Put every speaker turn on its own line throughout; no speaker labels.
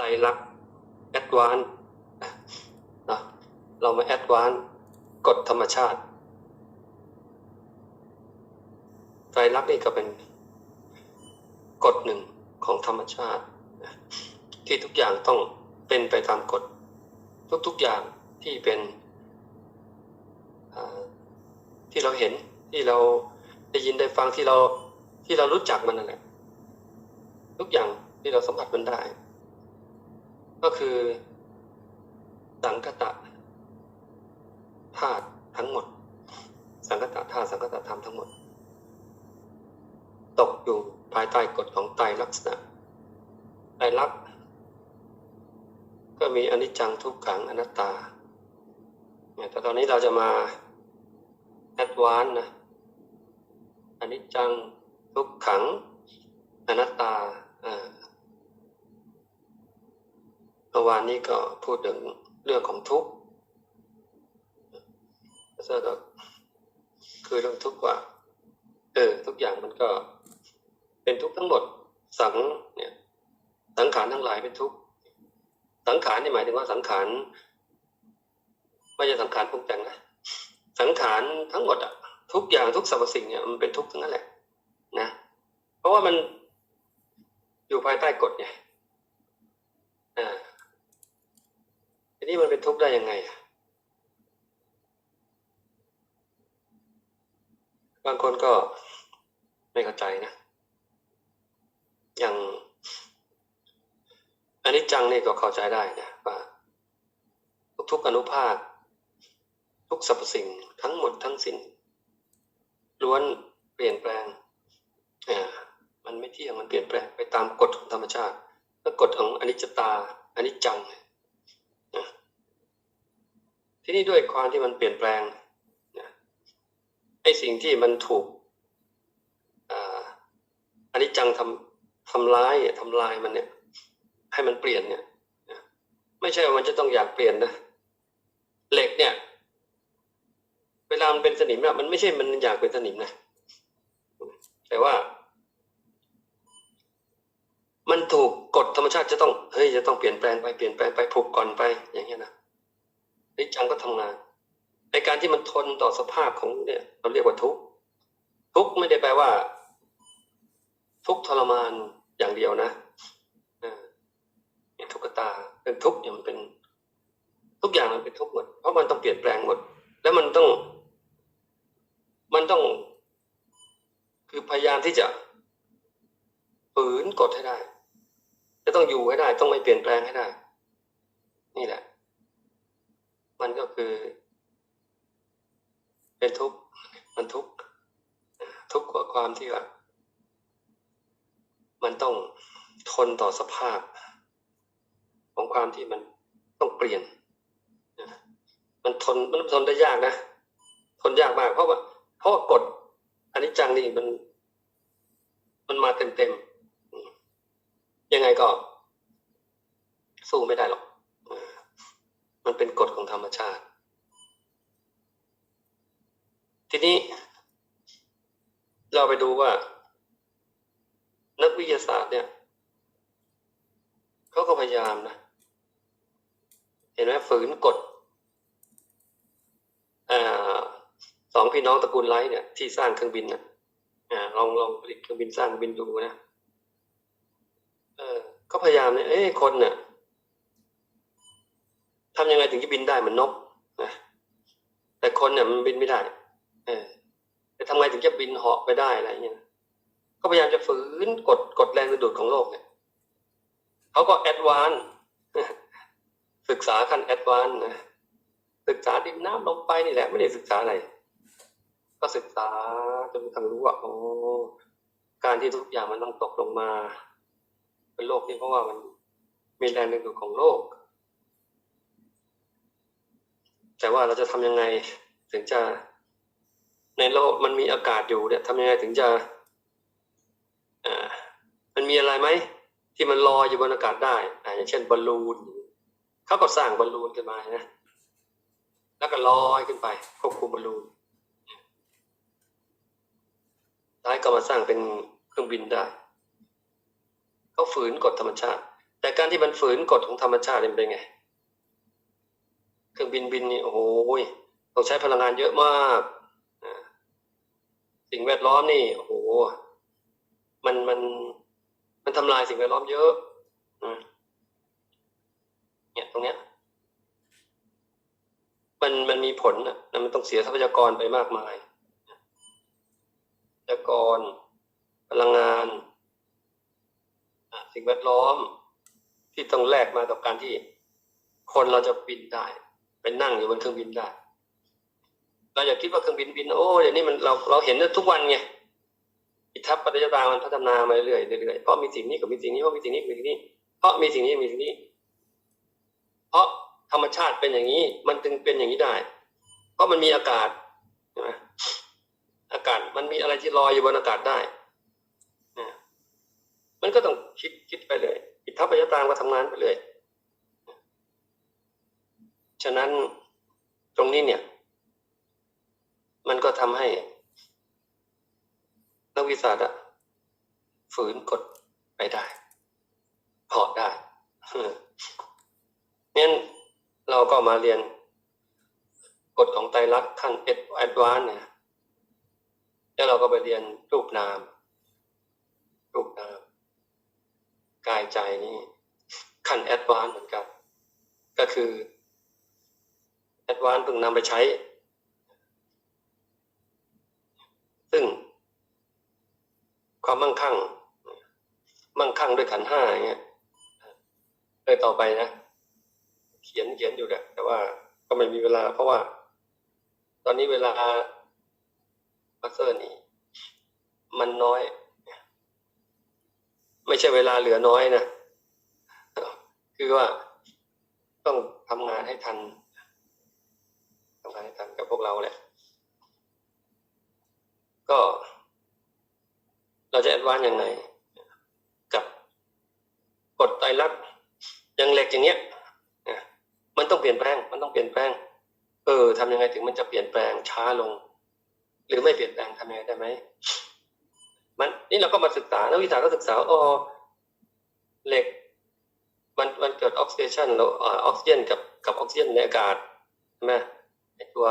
ตรลักษณ์แอดวานนะเรามาแอดวานกฎธรรมชาติไตรลักษณ์นี่ก็เป็นกฎหนึ่งของธรรมชาติ ที่ทุกอย่างต้องเป็นไปตามกฎ ทุกๆอย่างที่เป็นที่เราเห็นที่เราได้ยินได้ฟังที่เราที่เรารู้จักมันนั่นแหละทุกอย่างที่เราสัมผัสมันได้ ก็คือ สังคตะธาตุทั้งหมด สังคตะธาตุสังคตะธรรมทั้งหมด ตกอยู่ภายใต้กฎของไตรลักษณะไตรลักษณ์ก็มีอนิจจังทุกขังอนัตตาเนี่ยแต่ตอนนี้เราจะมาแอดวานนะอนิจจังทุกขังอนัตตาอ่า มื่อวานนี้ก็พูดถึงเรื่องของทุกข์แล้วก็คือเรื่องทุกข์ว่า เออ ทุกอย่างมันก็ เป็นทุกข์ทั้งหมด สังเนี่ย สังขารทั้งหลายเป็นทุกข์สังขารนี่หมายถึงว่าสังขารไม่ใช่สังขารปรุงแต่งนะสังขารทั้งหมดอะทุกอย่างทุกสรรพสิ่งเนี่ยมันเป็นทุกข์ทั้งนั้นแหละ นะเพราะว่ามันอยู่ภายใต้กฎไงอ่าที นี้มันเป็นทุกข์ได้ยังไงอะบางคนก็ไม่เข้าใจนะอย่างอันนี้จังนี่ก็เข้าใจได้นะว่าทุกอนุภาค ทุกสรรพสิ่งทั้งหมดทั้งสิ้นล้วนเปลี่ยนแปลงอ่ามันไม่เที่ยงมันเปลี่ยนแปลงไปตามกฎของธรรมชาติ และกฎของอนิจจตาอนิจจังนะ ที่นี่ด้วยความที่มันเปลี่ยนแปลงนะไอ้สิ่งที่มันถูกอ่าอนิจจังทำทำร้ายทำลายมันเนี่ย ให้มันเปลี่ยนเนี่ยไม่ใช่ว่ามันจะต้องอยากเปลี่ยนนะเหล็กเนี่ย เวลามันเป็นสนิมอะมันไม่ใช่มันอยากเป็นสนิมนะแต่ว่า มันถูกกฎธรรมชาติจะต้องเฮ้ยจะต้องเปลี่ยนแปลงไปเปลี่ยนแปลงไปผูกก่อนไปอย่างเงี้ยนะ นิจังก็ทำงานในการที่มันทนต่อสภาพของเนี่ยเราเรียกว่าทุกข์ทุกข์ไม่ได้แปลว่า ทุกข์ทรมานอย่างเดียวนะอ่าอย่างทุกขตาเป็นทุกข์เนี่ยมันเป็น ทุกอย่างมันเป็นทุกข์หมดเพราะมันต้องเปลี่ยนแปลงหมด แล้วมันต้อง มันต้อง คือพยายามที่จะฝืนกฎให้ได้ จะต้องอยู่ให้ได้ ต้องไม่เปลี่ยนแปลงให้ได้ นี่แหละ มันก็คือ เป็นทุกข์มันทุกข์ทุกข์กว่าความที่ว่ามันต้องทนต่อสภาพ ของความที่มันต้องเปลี่ยนมันทนมันทนได้ยากนะทนยากมากเพราะว่าเพราะว่ากฎอันนี้จังนี่มัน มันมาเต็มเต็มๆยังไงก็ สู้ไม่ได้หรอก มันเป็นกฎของธรรมชาติ ทีนี้ เราไปดูว่า นักวิทยาศาสตร์เนี่ยเขาก็พยายามนะ เห็นไหมฝืนกฎสองพี่น้องตระกูลไลท์เนี่ยที่สร้างเครื่องบินนะอลองลองผลิตเครื่องบินสร้างเครื่องบินดูนะ เออก็พยายามเนี่ยเอ้คนเนี่ย ทำยังไงถึงจะบินได้เหมือนนกนะแต่คนเนี่ยมันบินไม่ได้เออแต่ทำไงถึงจะบินเหาะไปได้อะไรเงี้ยก็พยายามจะฝืนกฎกฎแรงดึงดูดของโลกเนี่ยเขาก็แอดวานศึกษาขั้นแอดวานนะศึกษาดินน้ำลมไปนี่แหละ ไม่ได้ศึกษาอะไร ก็ศึกษาจนกระทั่งรู้ว่าโอ้การที่ทุกอย่างมันต้องตกลงมา เป็นโลกนี่เพราะว่ามันมีแรงดึงดูดของโลก แต่ว่าเราจะทำยังไงถึงจะในโลกมันมีอากาศอยู่เนี่ยทำยังไงถึงจะอ่ามันมีอะไรไหมที่มันลอยอยู่บนอากาศได้อ่าอย่างเช่นบอลลูนเขาก็สร้างบอลลูนขึ้นมานะแล้วก็ลอยขึ้นไปควบคุมบอลลูนท้ายก็มาสร้างเป็นเครื่องบินได้เขาฝืนกฎธรรมชาติ แต่การที่มันฝืนกฎของธรรมชาติเป็นไงเรื่องบินบินนี่โอ้โหต้องใช้พลังงานเยอะมากสิ่งแวดล้อมนี่โอ้โหมันมันมันทำลายสิ่งแวดล้อมเยอะเนี่ยตรงเนี้ย มันมันมีผลนะมันต้องเสียทรัพยากรไปมากมายทรัพยากร พลังงานสิ่งแวดล้อมที่ต้องแลกมากับการที่คนเราจะบินได้ เป็นนั่งอยู่บนเครื่องบินได้ เราอย่าคิดว่าเครื่องบินบินโอ้เดี๋ยวนี้มันเราเราเห็นทุกวันไงอิทธิปัจจยตามันพัฒนามาเรื่อยๆเรื่อยเพราะมีสิ่งนี้กับมีสิ่งนี้เพราะมีสิ่งนี้มีสิ่งนี้ เพราะมีสิ่งนี้มีสิ่งนี้ เพราะธรรมชาติเป็นอย่างนี้ มันจึงเป็นอย่างนี้ได้ เพราะมันมีอากาศใช่ไหมอากาศมันมีอะไรที่ลอยอยู่บนอากาศได้นะมันก็ต้องคิดคิดไปเลยอิทธิปัจจยตามก็ทำงานไปเลย ฉะนั้นตรงนี้เนี่ย มันก็ทำให้นักวิชาสตร์ฝืนกฎไปได้พอได้เนี่ยเราก็มาเรียนกฎของไตรลักษณ์ขั้นเอ็ดแอดวานเนี่ยแล้วเราก็ไปเรียนรูปนาม รูปนาม กายใจนี่ขั้นแอดวานเหมือนกัน ก็คือ แอดวานเพิ่งนำไปใช้ ซึ่ง ความมั่งคั่ง มั่งคั่งด้วยขันห้าอย่างเงี้ยเลยต่อไปนะ เขียนเขียนอยู่แหละแต่ว่าก็ไม่มีเวลา เพราะว่า ตอนนี้เวลามาสเตอร์นี่ มันน้อย ไม่ใช่เวลาเหลือน้อยนะ คือว่าต้องทำงานให้ทันำงานให้ทันกับพวกเราแหละ ก็ เราจะแอดวานซ์ยังไง กับกฎไตรลักษณ์อย่างเหล็กอย่างเงี้ยมันต้องเปลี่ยนแปลง มันต้องเปลี่ยนแปลง เออทำยังไงถึงมันจะเปลี่ยนแปลงช้าลง หรือไม่เปลี่ยนแปลงทำยังไงได้ไหมมันนี่เราก็มาศึกษานักวิชาก็ศึกษาอ๋อเหล็กมันมันเกิดออกซิเดชันแล้วออกซิเจนกับกับออกซิเจนในอากาศใช่ไหม ตัว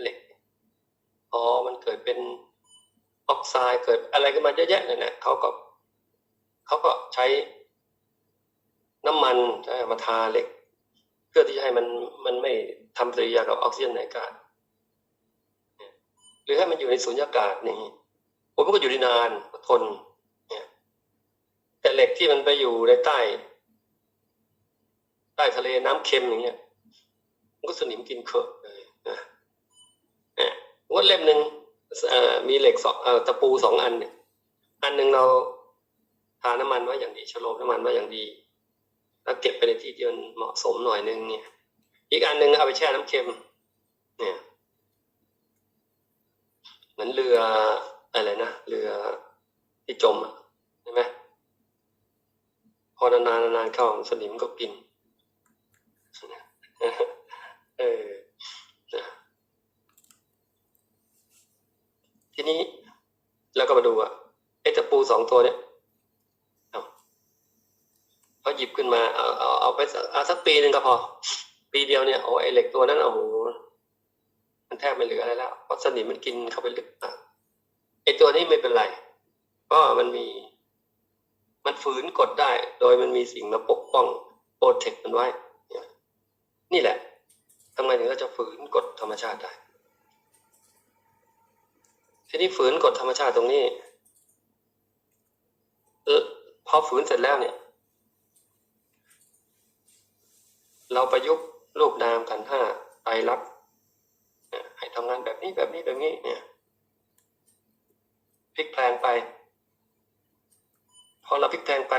เหล็กอ๋อมันเกิดเป็นออกไซด์เกิดอะไรกันมาเยอะแยะเลยนะเขาก็เขาก็ใช้น้ำมันใช่มาทาเหล็ก เพื่อที่จะให้มันมันไม่ทำปฏิกิริยากับออกซิเจนในอากาศหรือให้มันอยู่ในสุญญากาศนี่ผมมันก็อยู่ได้นานทนเนี่ยแต่เหล็กที่มันไปอยู่ในใต้ ใต้ทะเลน้ำเค็มอย่างเงี้ยมันก็สนิมกินเขอะเลย นะเนี่ยวัดเล่มหนึ่งมีเหล็กสองตะปูสองอันเนี่ยอันหนึ่งเราทาน้ำมันไว้อย่างดีชโลมน้ำมันไว้อย่างดี แล้วเก็บไปในที่ที่มันเหมาะสมหน่อยนึงเนี่ย อีกอันหนึ่งเอาไปแช่น้ำเค็ม เนี่ย เหมือนเรืออะไรนะเรือที่จมอะใช่ไหมพอนานๆนานๆเข้าสนิมก็กินเออที นี้เราก็มาดูอะไอ้ตะปูสองตัวเนี่ยเขาหยิบขึ้นมาเอาเอาเอาไปเอาสักปีหนึ่งก็พอ ปีเดียวเนี่ยโอ้ไอ้เหล็กตัวนั้นโอ้โหมันแทบไม่เหลืออะไรแล้วเพราะสนิมมันกินเข้าไปลึกอะไอ้ตัวนี้ไม่เป็นไรเพราะมันมี มันฝืนกดได้ โดยมันมีสิ่งมาปกป้องโปรเทคมันไว้ นี่แหละทำไมถึงเราจะฝืนกฎธรรมชาติได้ ทีนี้ฝืนกฎธรรมชาติตรงนี้เออพอฝืนเสร็จแล้วเนี่ย เราประยุกต์รูปนามขันห้าไตรลักษณ์ให้ทำงานแบบนี้แบบนี้แบบนี้ เนี่ยพลิกแพลงไป พอเราพลิกแพลงไป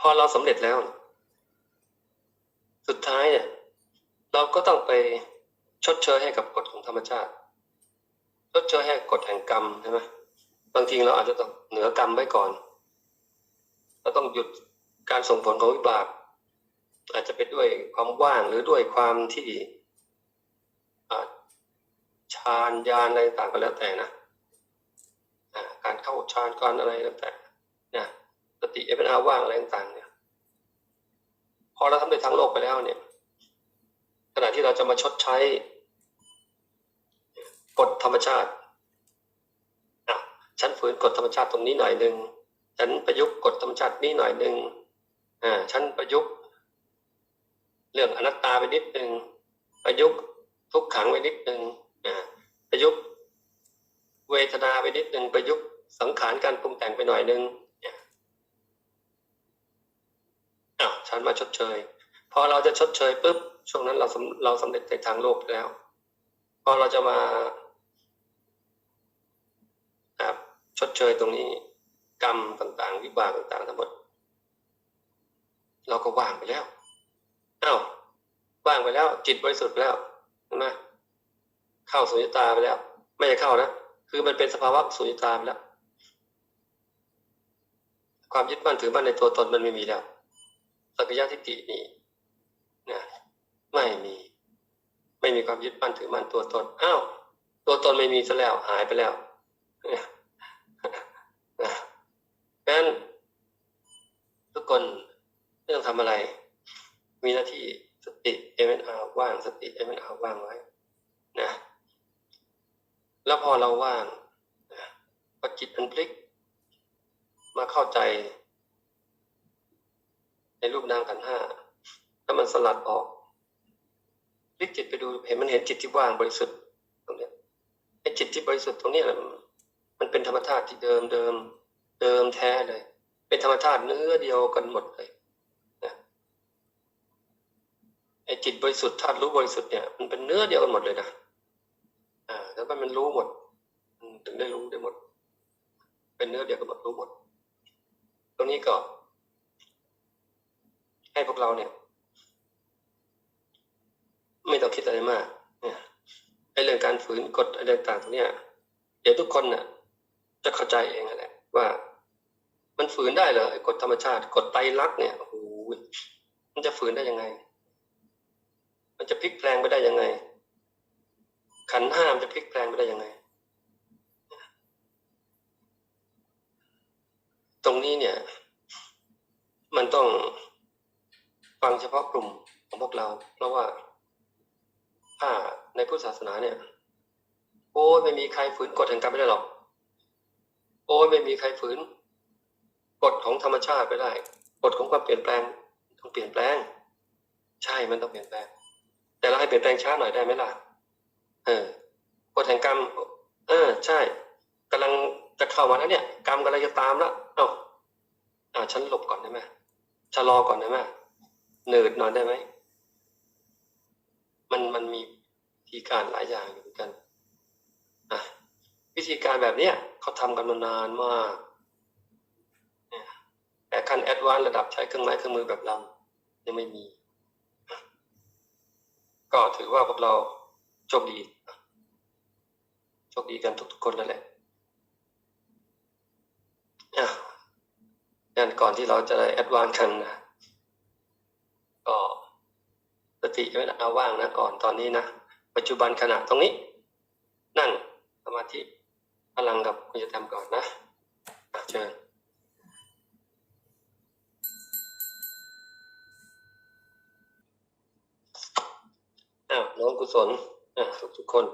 พอเราสำเร็จแล้ว สุดท้ายเนี่ยเราก็ต้องไปชดเชยให้กับกฎ ของธรรมชาติชดเชยให้กฎแห่งกรรมใช่ไหมบางทีเราอาจจะต้องเหนือกรรมไว้ก่อนเราต้องหยุดการส่งผลของวิบาก อาจจะเป็นด้วยความว่างหรือด้วยความที่ฌานญาณอะไรต่างก็แล้วแต่นะการเข้าฌานการอะไรแล้วแต่นะสติเอเวนอาว่างอะไรต่างๆเนี่ยพอเราทำในทางโลกไปแล้วเนี่ยขณะที่เราจะมาชดใช้ กฎธรรมชาติฉันฝืนกฎธรรมชาติตรงนี้หน่อยหนึ่งฉันประยุกต์กฎธรรมชาตินี้หน่อยหนึ่งอ่าฉันประยุกต์ เรื่องอนัตตาไปนิดหนึ่งประยุกต์ทุกขังไปนิดหนึ่งอ่าประยุกต์เวทนาไปนิดหนึ่งประยุกต์สังขารการปรุงแต่งไปหน่อยหนึ่งเนี่ยอ้าวฉันมาชดเชย พอเราจะชดเชยปุ๊บช่วงนั้นเราเราสำเร็จในทางโลกแล้ว พอเราจะมาครับ ชดเชยตรงนี้ กรรมต่างๆ วิบากต่างๆทั้งหมดเราก็ว่างไปแล้วอ้าวว่างไปแล้ว จิตบริสุทธิ์ไปแล้วเห็นไหมเข้าสุญญตาไปแล้ว ไม่ใช่เข้านะคือมันเป็นสภาวะสุญญตาไปแล้ว ความยึดมั่นถือมั่นในตัวตนมันไม่มีแล้วสักยะทิฏฐินี่นะไม่มี ไม่มีความยึดมั่นถือมั่นตัวตนอ้าวตัวตนไม่มีซะแล้ว หายไปแล้ว นั้นทุกคนไม่ต้องทำอะไร มีหน้าที่สติเอเวนอาว่างสติเอเวนอาว่างไว้นะแล้วพอเราว่างนะพอจิตมันพลิก มาเข้าใจ ในรูปนามขันห้าถ้ามันสลัดออกพลิกจิตไปดูเห็นมันเห็นจิตที่ว่างบริสุทธิ์ตรงนี้ไอ้จิตที่บริสุทธิ์ตรงนี้ยมันมันเป็นธรรมชาติที่เดิมเดิม เดิมแท้เลย เป็นธรรมชาติเนื้อเดียวกันหมดเลยนะไอ้จิตบริสุทธิ์ธาตุรู้บริสุทธิ์เนี่ยมันเป็นเนื้อเดียวกันหมดเลยนะอ่า แล้วมันรู้หมดถึงได้รู้ได้หมด เป็นเนื้อเดียวกันหมดรู้หมด ตรงนี้ก็ ให้พวกเราเนี่ย ไม่ต้องคิดอะไรมากเนี่ยไอ้เรื่องการฝืนกฎอะไรต่างๆตรงเนี้ยเดี๋ยวทุกคนน่ะ จะเข้าใจเองแหละว่า มันฝืนได้เหรอไอ้กฎธรรมชาติกฎไตรลักษณ์เนี่ยโอ้โหมันจะฝืนได้ยังไง มันจะพลิกแปลงไปได้ยังไง ขันห้ามจะพลิกแปลงไปได้ยังไง ตรงนี้เนี่ย มันต้องฟังเฉพาะกลุ่มของพวกเรา เพราะว่าถ้าในพุทธศาสนาเนี่ย โอ้ไม่มีใครฝืนกฎแห่งกรรมไม่ได้หรอก โอ้ไม่มีใครฝืน กฎของธรรมชาติไปได้กฎของความเปลี่ยนแปลงต้องเปลี่ยนแปลง ใช่มันต้องเปลี่ยนแปลง แต่เราให้เปลี่ยนแปลงช้าหน่อยได้ไหมล่ะเออกฎแห่งกรรม เออ ใช่กำลังจะเข้ามาแล้วเนี่ย กรรมกำลังจะตามแล้วเอ้าอ่าฉันหลบก่อนได้ไหมชะลอก่อนได้ไหมเนิร์ดหน่อยได้ไหมมันมันมีวิธีการหลายอย่างอยู่เหมือนกันอะวิธีการแบบเนี้ยเขาทำกันมานานมาก แต่ขั้นแอดวานระดับใช้เครื่องไม้เครื่องมือแบบเรายังไม่มี ก็ถือว่าพวกเราโชคดีโชคดีกันทุกๆคนนั่นแหละอะงั้นก่อนที่เราจะได้แอดวานกันนะก็สติไว้นะว่างนะก่อนตอนนี้นะ ปัจจุบันขณะตรงนี้ นั่งสมาธิพลังกับคุณจะทำก่อนนะอะเชิญ ศลอะทุกทุกๆคน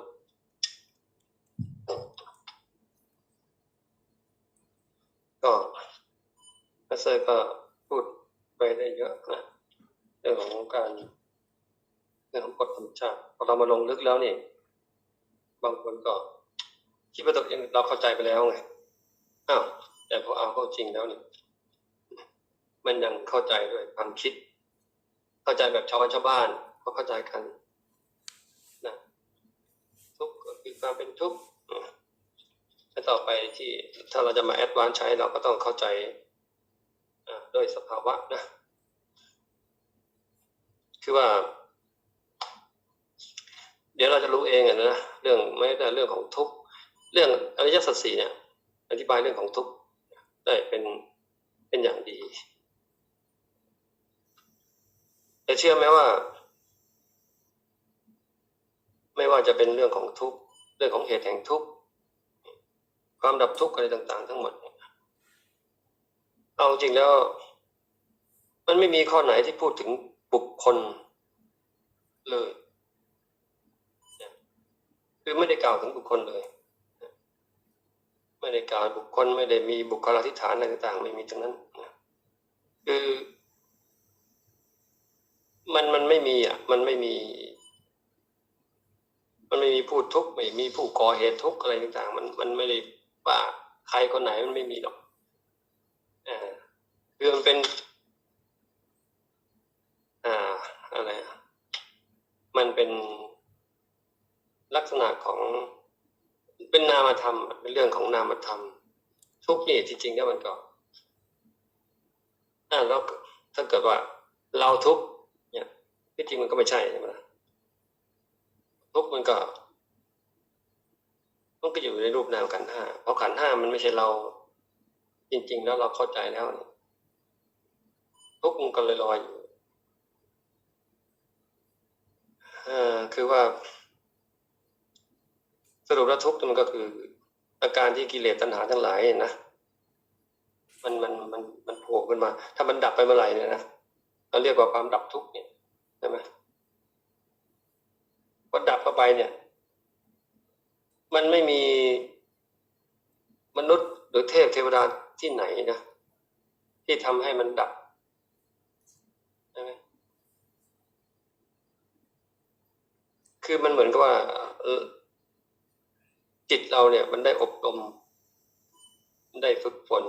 ก็มาเซอร์ก็พูดไปได้เยอะนะเรื่องของการเรื่องของกฎธรรมชาติพอเรามาลงลึกแล้วนี่ บางคนก็คิดว่าตัวเองเราเข้าใจไปแล้วไงอ้าวแต่พอเอาเข้าจริงแล้วนี่มันยังเข้าใจด้วยความคิด เข้าใจแบบชาวบ้านชาวบ้านเขาเข้าใจกันนะทุ กข์ก็คือควาเป็นทุกข์แล้วต่อไปที่ถ้าเราจะมาแอดวานซ์ใช้เราก็ต้องเข้าใจด้วยสภาวะนะ คือว่า เดี๋ยวเราจะรู้เองอะนะเรื่องไม่แต่เรื่องของทุกข์เรื่องอริยสัจสี่เนี่ย อธิบายเรื่องของทุกข์ได้เป็นเป็นอย่างดีแต่เชื่อไหมว่า ไม่ว่าจะเป็นเรื่องของทุกข์ เรื่องของเหตุแห่งทุกข์ความดับทุกข์อะไรต่าง ๆ ทั้งหมด เอาจริงแล้ว มันไม่มีข้อไหนที่พูดถึงบุคคลเลยเนี่ยคือไม่ได้กล่าวถึงบุคคลเลย ไม่ได้กล่าวบุคคลไม่ได้มีบุคลาธิฐานอะไรต่างๆ ไม่มีทั้งนั้นนะคือ มันมันไม่มีอะ มันไม่มี มันไม่มีผู้ทุกข์ไม่มีผู้ก่อเหตุทุกข์อะไรต่างๆ มันมันไม่ได้ว่าใครคนไหนมันไม่มีหรอกอ่าคือมันเป็น อ่าอะไรอะมันเป็นลักษณะของเป็นนามธรรมเป็นเรื่องของนามธรรม ทุกข์นี่ที่จริงแล้วมันก็อ่าแล้วถ้าเกิดว่าเราทุกข์เนี่ยที่จริงมันก็ไม่ใช่ใช่ไหมล่ะ ทุกมันก็มันก็อยู่ในรูปนามขันห้าเพราะขันห้ามันไม่ใช่เรา จริง ๆ แล้วเราเข้าใจแล้วเนี่ยทุกมันก็เลยลอยอยู่คือว่า สรุปแล้วทุกมันก็คือ อาการที่กิเลสตัณหาทั้งหลายนะมันมันมันมันโผล่ขึ้นมา ถ้ามันดับไปเมื่อไหร่เนี่ยนะเราเรียกว่าความดับทุกข์เนี่ยใช่ไหม ไปเนี่ย มันไม่มีมนุษย์หรือเทพเทวดาที่ไหนนะ ที่ทำให้มันดับใช่ไหมคือมันเหมือนกับว่าเออจิตเราเนี่ย มันได้อบรมได้ฝึกฝน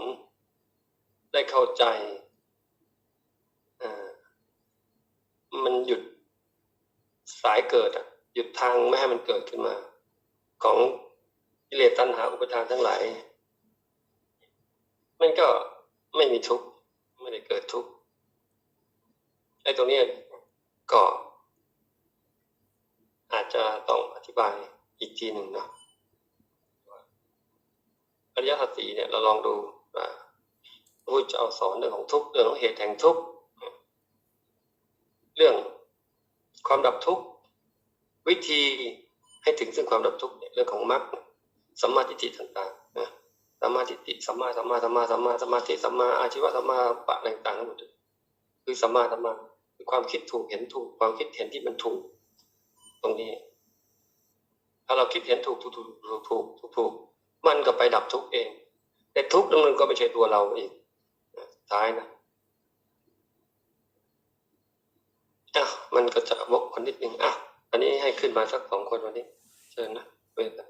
ได้เข้าใจอ่ามันหยุดสายเกิดอะ หยุดทางไม่ให้มันเกิดขึ้นมา ของกิเลสตัณหาอุปทานทั้งหลาย มันก็ไม่มีทุกข์ไม่ได้เกิดทุกข์ไอ้ตรงนี้ก็อาจจะต้องอธิบายอีกทีหนึ่งเนาะอริยสัจสี่เนี่ยเราลองดูว่าพระพุทธเจ้าสอนเรื่องของทุกข์เรื่องของเหตุแห่งทุกข์เรื่องความดับทุกข์ วิธีให้ถึงซึ่งความดับทุกข์เนี่ยเรื่องของมรรคสัมมาทิฏฐิต่างๆนะสัมมาทิฏฐิสัมมาสัมมาสัมมาสัมมาสมาธิสัมมาอาชีวะสัมมาปะอะไรต่างๆทั้งหมดคือสัมมาสัมมาคือความคิดถูกเห็นถูก ความคิดเห็นที่มันถูก ตรงนี้ ถ้าเราคิดเห็นถูกถูกถูกถูกถูกถูกถูกมันก็ไปดับทุกข์เอง แต่ทุกข์นั้นมันก็ไม่ใช่ตัวเราอีกท้ายนะอะมันก็จะวกคนนิดนึงอะ อันนี้ให้ขึ้นมาสักสองคนวันนี้ เชิญนะเวลา